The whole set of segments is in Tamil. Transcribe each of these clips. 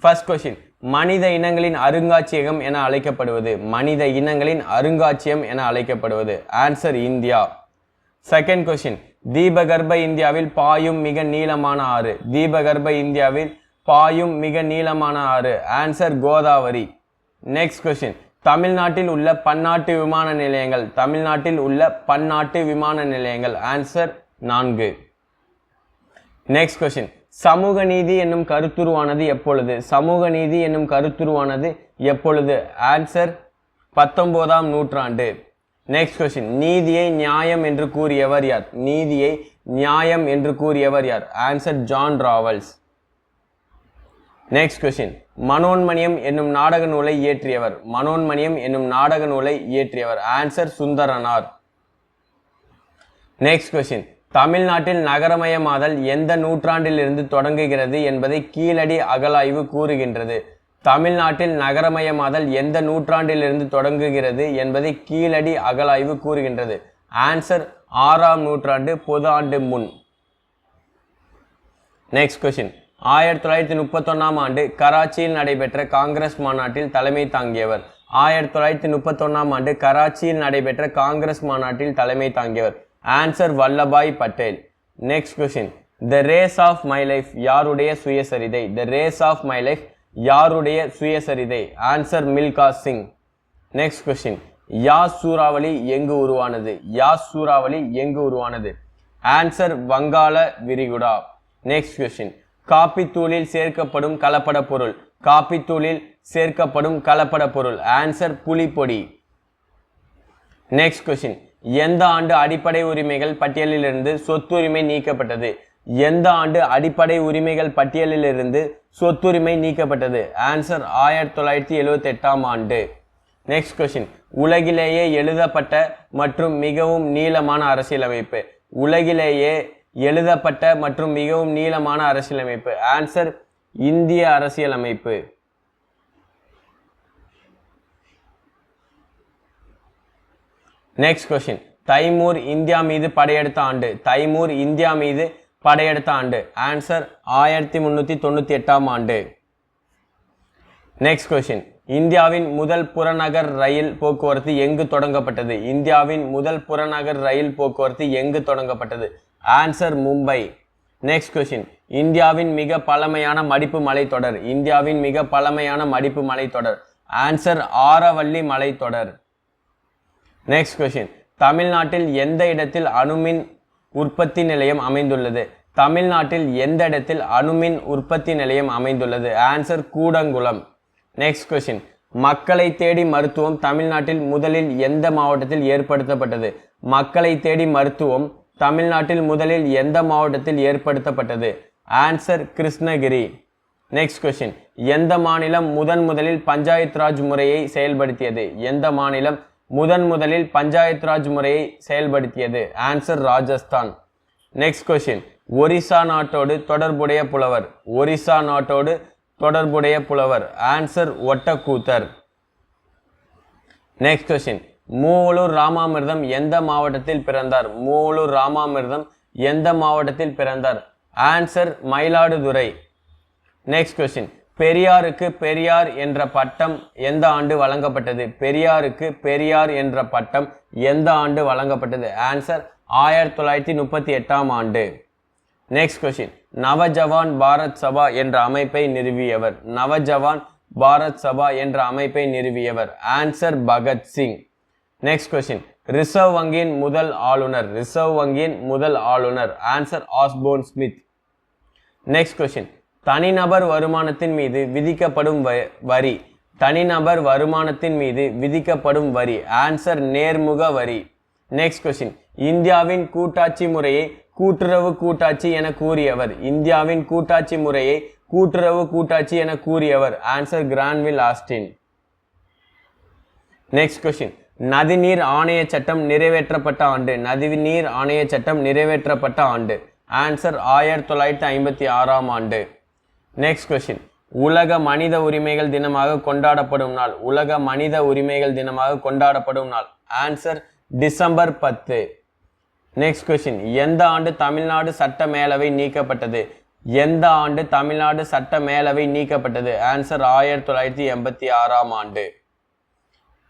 ஃபர்ஸ்ட் கொஷின் மனித இனங்களின் அருங்காட்சியகம் என அழைக்கப்படுவது. மனித இனங்களின் அருங்காட்சியம் என அழைக்கப்படுவது. ஆன்சர் இந்தியா. செகண்ட் கொஷின் தீபகர்ப இந்தியாவில் பாயும் மிக நீளமான ஆறு. தீபகர்ப இந்தியாவில் பாயும் மிக நீளமான ஆறு. ஆன்சர் கோதாவரி. நெக்ஸ்ட் கொஷின் தமிழ்நாட்டில் உள்ள பன்னாட்டு விமான நிலையங்கள். தமிழ்நாட்டில் உள்ள பன்னாட்டு விமான நிலையங்கள். ஆன்சர் நான்கு. நெக்ஸ்ட் கொஷின் சமூக நீதி என்னும் கருத்துருவானது எப்பொழுது? சமூக நீதி என்னும் கருத்துருவானது எப்பொழுது? ஆன்சர் பத்தொன்பதாம் நூற்றாண்டு. நெக்ஸ்ட் கொஸ்டின் நீதியை நியாயம் என்று கூறியவர் யார்? நீதியை நியாயம் என்று கூறியவர் யார்? Answer John Rawls next question Manonmaniyam என்னும் நாடக நூலை இயற்றியவர். மனோன்மணியம் என்னும் நாடக நூலை இயற்றியவர். ஆன்சர் சுந்தரனார். நெக்ஸ்ட் கொஸ்டின் தமிழ்நாட்டில் நகரமயமாதல் எந்த நூற்றாண்டிலிருந்து தொடங்குகிறது என்பதை கீழடி அகலாய்வு கூறுகின்றது. தமிழ்நாட்டில் நகரமயமாதல் எந்த நூற்றாண்டிலிருந்து தொடங்குகிறது என்பதை கீழடி அகலாய்வு கூறுகின்றது. ஆன்சர் ஆறாம் நூற்றாண்டு பொது ஆண்டு முன். நெக்ஸ்ட் கொஸ்டின் ஆயிரத்தி தொள்ளாயிரத்தி முப்பத்தொன்னாம் ஆண்டு கராச்சியில் நடைபெற்ற காங்கிரஸ் மாநாட்டில் தலைமை தாங்கியவர். ஆயிரத்தி தொள்ளாயிரத்தி முப்பத்தொன்னாம் ஆண்டு கராச்சியில் நடைபெற்ற காங்கிரஸ் மாநாட்டில் தலைமை தாங்கியவர். Answer Vallabhbhai Patel next question the race of my life யாருடைய சுயசரிதை the race of my life யாருடைய சுயசரிதை answer Milkha Singh next question Yaas சூறாவளி எங்கு உருவானது யாஸ் சூறாவளி எங்கு உருவானது ஆன்சர் வங்காள விரிகுடா நெக்ஸ்ட் கொஷின் காப்பித்தூளில் சேர்க்கப்படும் கலப்பட பொருள் காப்பித்தூளில் சேர்க்கப்படும் கலப்பட பொருள் ஆன்சர் புலிப்பொடி நெக்ஸ்ட் கொஷின் எந்த ஆண்டு அடிப்படை உரிமைகள் பட்டியலிலிருந்து சொத்துரிமை நீக்கப்பட்டது? எந்த ஆண்டு அடிப்படை உரிமைகள் பட்டியலிலிருந்து சொத்துரிமை நீக்கப்பட்டது? ஆன்சர் ஆயிரத்தி தொள்ளாயிரத்தி எழுவத்தி எட்டாம் ஆண்டு. நெக்ஸ்ட் கொஸ்டின் உலகிலேயே எழுதப்பட்ட மற்றும் மிகவும் நீளமான அரசியலமைப்பு. உலகிலேயே எழுதப்பட்ட மற்றும் மிகவும் நீளமான அரசியலமைப்பு. ஆன்சர் இந்திய அரசியலமைப்பு. நெக்ஸ்ட் கொஸ்டின் தைமூர் இந்தியா மீது படையெடுத்த ஆண்டு. தைமூர் இந்தியா மீது படையெடுத்த ஆண்டு. ஆன்சர் ஆயிரத்தி முந்நூற்றி தொண்ணூத்தி எட்டாம் ஆண்டு. நெக்ஸ்ட் கொஸ்டின் இந்தியாவின் முதல் புறநகர் ரயில் போக்குவரத்து எங்கு தொடங்கப்பட்டது? இந்தியாவின் முதல் புறநகர் ரயில் போக்குவரத்து எங்கு தொடங்கப்பட்டது? ஆன்சர் மும்பை நெக்ஸ்ட் கொஸ்டின் இந்தியாவின் மிக பழமையான மடிப்பு மலைத்தொடர் இந்தியாவின் மிக பழமையான மடிப்பு மலைத்தொடர் ஆன்சர் ஆரவல்லி மலைத்தொடர் நெக்ஸ்ட் கொஷின் தமிழ்நாட்டில் எந்த இடத்தில் அணுமின் உற்பத்தி நிலையம் அமைந்துள்ளது? தமிழ்நாட்டில் எந்த இடத்தில் அணுமின் உற்பத்தி நிலையம் அமைந்துள்ளது? ஆன்சர் கூடங்குளம். நெக்ஸ்ட் கொஷின் மக்களை தேடி மருத்துவம் தமிழ்நாட்டில் முதலில் எந்த மாவட்டத்தில் ஏற்படுத்தப்பட்டது? மக்களை தேடி மருத்துவம் தமிழ்நாட்டில் முதலில் எந்த மாவட்டத்தில் ஏற்படுத்தப்பட்டது? ஆன்சர் கிருஷ்ணகிரி. நெக்ஸ்ட் கொஷின் எந்த மாநிலம் முதன் முதலில் பஞ்சாயத் ராஜ் முறையை செயல்படுத்தியது? எந்த மாநிலம் முதன் முதலில் பஞ்சாயத் ராஜ் முறையை செயல்படுத்தியது. Answer Rajasthan. Next question Orissa நாட்டோடு தொடர்புடைய புலவர். ஒரிசா நாட்டோடு தொடர்புடைய புலவர். Answer Ottakoothar. Next question Moovalur Ramamirtham எந்த மாவட்டத்தில் பிறந்தார்? மூவலூர் ராமாமிர்தம் எந்த மாவட்டத்தில் பிறந்தார்? ஆன்சர் மயிலாடுதுறை. நெக்ஸ்ட் கொஸ்டின் பெரியாருக்கு பெரியார் என்ற பட்டம் எந்த ஆண்டு வழங்கப்பட்டது? பெரியாருக்கு பெரியார் என்ற பட்டம் எந்த ஆண்டு வழங்கப்பட்டது? ஆன்சர் ஆயிரத்தி தொள்ளாயிரத்தி முப்பத்தி எட்டாம் ஆண்டு. நெக்ஸ்ட் கொஸ்டின் நவஜவான் பாரத் சபா என்ற அமைப்பை நிறுவியவர். நவஜவான் பாரத் சபா என்ற அமைப்பை நிறுவியவர். Answer Bhagat Singh next question reserve வங்கியின் முதல் ஆளுநர். ரிசர்வ் வங்கியின் முதல் ஆளுநர். Answer Osborne Smith next question தனிநபர் வருமானத்தின் மீது விதிக்கப்படும் வ- வரி. தனிநபர் வருமானத்தின் மீது விதிக்கப்படும் வரி. ஆன்சர் நேர்முக வரி. நெக்ஸ்ட் கொஸ்டின் இந்தியாவின் கூட்டாட்சி முறையை கூட்டுறவு கூட்டாட்சி என கூறியவர். இந்தியாவின் கூட்டாட்சி முறையை கூட்டுறவு கூட்டாட்சி என கூறியவர். Answer Granville Austin next question நதிநீர் ஆணைய சட்டம் நிறைவேற்றப்பட்ட ஆண்டு. நதிநீர் ஆணைய சட்டம் நிறைவேற்றப்பட்ட ஆண்டு. ஆன்சர் ஆயிரத்தி தொள்ளாயிரத்தி ஐம்பத்தி ஆறாம் ஆண்டு. நெக்ஸ்ட் கொஸ்டின் உலக மனித உரிமைகள் தினமாக கொண்டாடப்படும் நாள். உலக மனித உரிமைகள் தினமாக கொண்டாடப்படும் நாள். ஆன்சர் டிசம்பர் பத்து. நெக்ஸ்ட் கொஸ்டின் எந்த ஆண்டு தமிழ்நாடு சட்ட மேலவை நீக்கப்பட்டது? எந்த ஆண்டு தமிழ்நாடு சட்ட மேலவை நீக்கப்பட்டது? ஆன்சர் ஆயிரத்தி தொள்ளாயிரத்தி எண்பத்தி ஆறாம் ஆண்டு.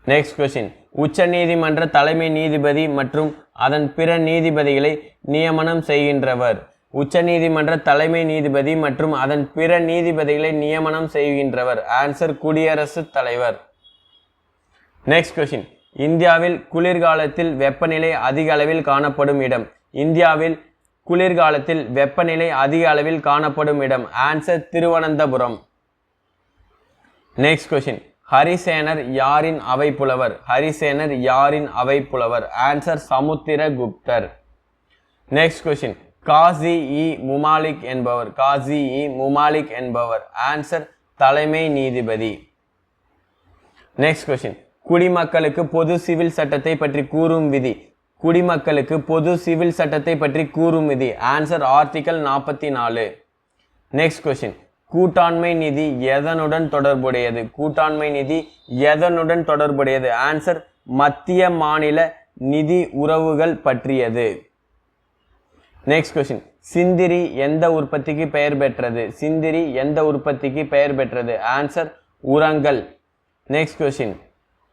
நெக்ஸ்ட் கொஸ்டின் உச்ச நீதிமன்ற தலைமை நீதிபதி மற்றும் அதன் பிற நீதிபதிகளை நியமனம் செய்கின்றவர். உச்சநீதிமன்ற தலைமை நீதிபதி மற்றும் அதன் பிற நீதிபதிகளை நியமனம் செய்கின்றவர். ஆன்சர் குடியரசுத் தலைவர். நெக்ஸ்ட் கொஷின் இந்தியாவில் குளிர்காலத்தில் வெப்பநிலை அதிக அளவில் காணப்படும் இடம். இந்தியாவில் குளிர்காலத்தில் வெப்பநிலை அதிக அளவில் காணப்படும் இடம். ஆன்சர் திருவனந்தபுரம். நெக்ஸ்ட் கொஷின் ஹரிசேனர் யாரின் அவை புலவர் ஹரிசேனர் யாரின் அவை புலவர் ஆன்சர் சமுத்திரகுப்தர். நெக்ஸ்ட் கொஷின் காசி இ முமாலிக் என்பவர் காசி இ முமாலிக் என்பவர். ஆன்சர் தலைமை நீதிபதி. நெக்ஸ்ட் கொஸ்டின் குடிமக்களுக்கு பொது சிவில் சட்டத்தை பற்றி கூறும் விதி. குடிமக்களுக்கு பொது சிவில் சட்டத்தை பற்றி கூறும் விதி. ஆன்சர் ஆர்டிகல் நாற்பத்தி நாலு நெக்ஸ்ட் கொஸ்டின் கூட்டாண்மை நிதி எதனுடன் தொடர்புடையது? கூட்டாண்மை நிதி எதனுடன் தொடர்புடையது? ஆன்சர் மத்திய மாநில நிதி உறவுகள் பற்றியது. நெக்ஸ்ட் கொஷின் சிந்திரி எந்த உற்பத்திக்கு பெயர் பெற்றது? சிந்திரி எந்த உற்பத்திக்கு பெயர் பெற்றது? ஆன்சர் உரங்கள். நெக்ஸ்ட் கொஷின்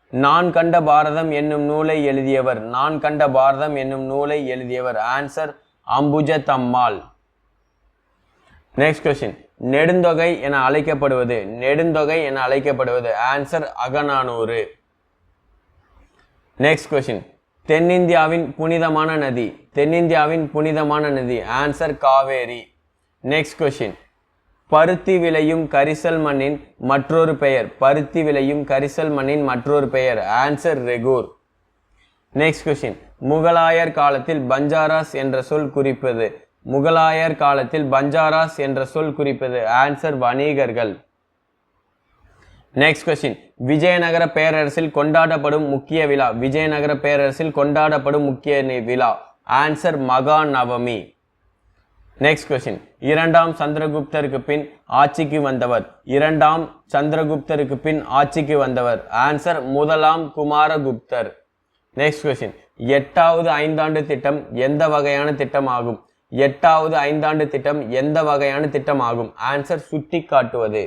நான் கண்ட பாரதம் என்னும் நூலை எழுதியவர். நான் கண்ட பாரதம் என்னும் நூலை எழுதியவர். ஆன்சர் அம்புஜ தம்மாள் நெக்ஸ்ட் கொஷின் நெடுந்தொகை என அழைக்கப்படுவது. நெடுந்தொகை என அழைக்கப்படுவது. ஆன்சர் அகநானூறு. நெக்ஸ்ட் கொஷின் தென்னிந்தியாவின் புனிதமான நதி. தென்னிந்தியாவின் புனிதமான நதி. ஆன்சர் காவேரி. நெக்ஸ்ட் கொஷின் பருத்தி விளையும் கரிசல் மண்ணின் மற்றொரு பெயர். பருத்தி விளையும் கரிசல் மண்ணின் மற்றொரு பெயர். ஆன்சர் ரெகூர். நெக்ஸ்ட் கொஷின் முகலாயர் காலத்தில் பஞ்சாராஸ் என்ற சொல் குறிப்பது. முகலாயர் காலத்தில் பஞ்சாராஸ் என்ற சொல் குறிப்பது. ஆன்சர் வணிகர்கள். நெக்ஸ்ட் கொஸ்டின் விஜயநகர பேரரசில் கொண்டாடப்படும் முக்கிய விழா. விஜயநகர பேரரசில் கொண்டாடப்படும் முக்கிய விழா. ஆன்சர் மகா நவமி நெக்ஸ்ட் கொஸ்டின் இரண்டாம் சந்திரகுப்தருக்கு பின் ஆட்சிக்கு வந்தவர். இரண்டாம் சந்திரகுப்தருக்கு பின் ஆட்சிக்கு வந்தவர். ஆன்சர் முதலாம் குமாரகுப்தர். நெக்ஸ்ட் கொஸ்டின் எட்டாவது ஐந்தாண்டு திட்டம் எந்த வகையான திட்டம் ஆகும் எட்டாவது ஐந்தாண்டு திட்டம் எந்த வகையான திட்டம் ஆகும் ஆன்சர் சுட்டி காட்டுவது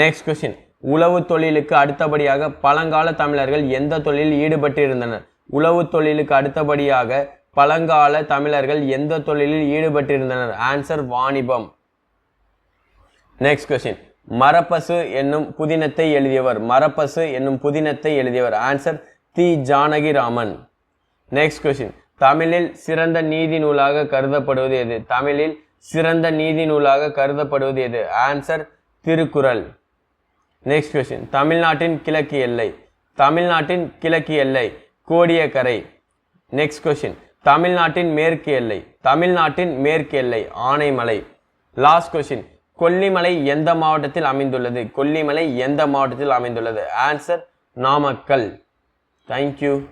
நெக்ஸ்ட் கொஸ்டின் உழவு தொழிலுக்கு அடுத்தபடியாக பழங்கால தமிழர்கள் எந்த தொழிலில் ஈடுபட்டிருந்தனர்? உழவு தொழிலுக்கு அடுத்தபடியாக பழங்கால தமிழர்கள் எந்த தொழிலில் ஈடுபட்டிருந்தனர்? ஆன்சர் வாணிபம். நெக்ஸ்ட் கொஸ்டின் மரப்பசு என்னும் புதினத்தை எழுதியவர். மரப்பசு என்னும் புதினத்தை எழுதியவர். Answer T Janakiraman. Next question தமிழில் சிறந்த நீதி நூலாக கருதப்படுவது எது? தமிழில் சிறந்த நீதி நூலாக கருதப்படுவது எது? ஆன்சர் திருக்குறள். நெக்ஸ்ட் கொஸ்டின் தமிழ்நாட்டின் கிழக்கு எல்லை. தமிழ்நாட்டின் கிழக்கு எல்லை. கோடியக்கரை. நெக்ஸ்ட் கொஸ்டின் தமிழ்நாட்டின் மேற்கு எல்லை. தமிழ்நாட்டின் மேற்கு எல்லை. ஆனைமலை. லாஸ்ட் கொஸ்டின் கொல்லிமலை எந்த மாவட்டத்தில் அமைந்துள்ளது? கொல்லிமலை எந்த மாவட்டத்தில் அமைந்துள்ளது? ஆன்சர் நாமக்கல். தேங்க்யூ